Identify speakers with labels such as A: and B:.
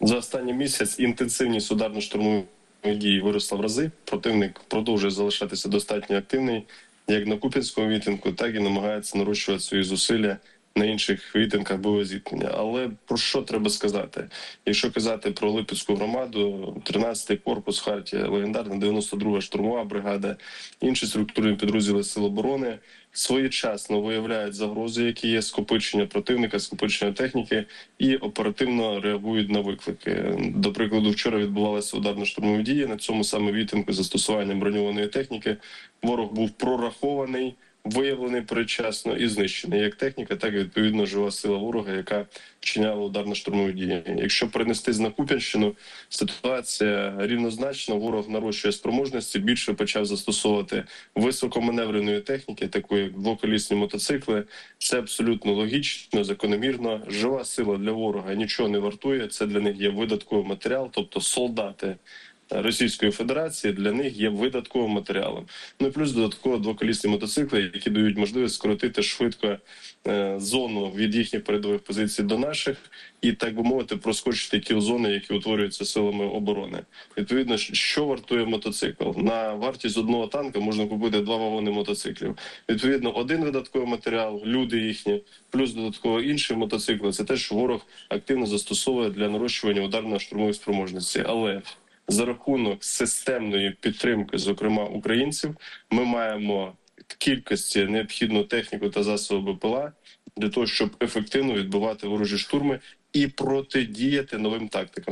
A: За останній місяць інтенсивність ударно-штурмових дій виросла в рази. Противник продовжує залишатися достатньо активний як на Куп'янському вітинку, так і намагається нарощувати свої зусилля на інших вітинках бойового зіткнення. Але про що треба сказати? Якщо казати про Липецьку громаду, 13-й корпус Хартія, легендарна 92-га штурмова бригада, інші структурні підрозділи Сил оборони своєчасно виявляють загрози, які є скопичення противника, скопичення техніки, і оперативно реагують на виклики. До прикладу, вчора відбувалися ударно-штурмові дії на цьому саме вітинку з застосуванням броньованої техніки. Ворог був прорахований. Виявлений передчасно і знищений як техніка, так і відповідно жива сила ворога, яка вчиняла ударно-штурмові дії. Якщо перенестись на Куп'янщину, ситуація рівнозначна. Ворог нарощує спроможності. Більше почав застосовувати високоманевреної техніки, такої як двоколісні мотоцикли. Це абсолютно логічно, закономірно. Жива сила для ворога нічого не вартує. Це для них є видатковий матеріал, тобто солдати. Російської Федерації для них є видатковим матеріалом. Ну і плюс додатково двоколісні мотоцикли, які дають можливість скоротити швидко е, зону від їхніх передових позицій до наших, і так би мовити, проскочити ті зони, які утворюються силами оборони. Відповідно, що вартує мотоцикл на вартість одного танка можна купити два вагони мотоциклів. Відповідно, один видатковий матеріал, люди їхні, плюс додатково інші мотоцикли. Це те, що ворог активно застосовує для нарощування ударно-штурмової спроможності, але за рахунок системної підтримки, зокрема українців, ми маємо кількості необхідну техніку та засоби БПЛА для того, щоб ефективно відбивати ворожі штурми і протидіяти новим тактикам.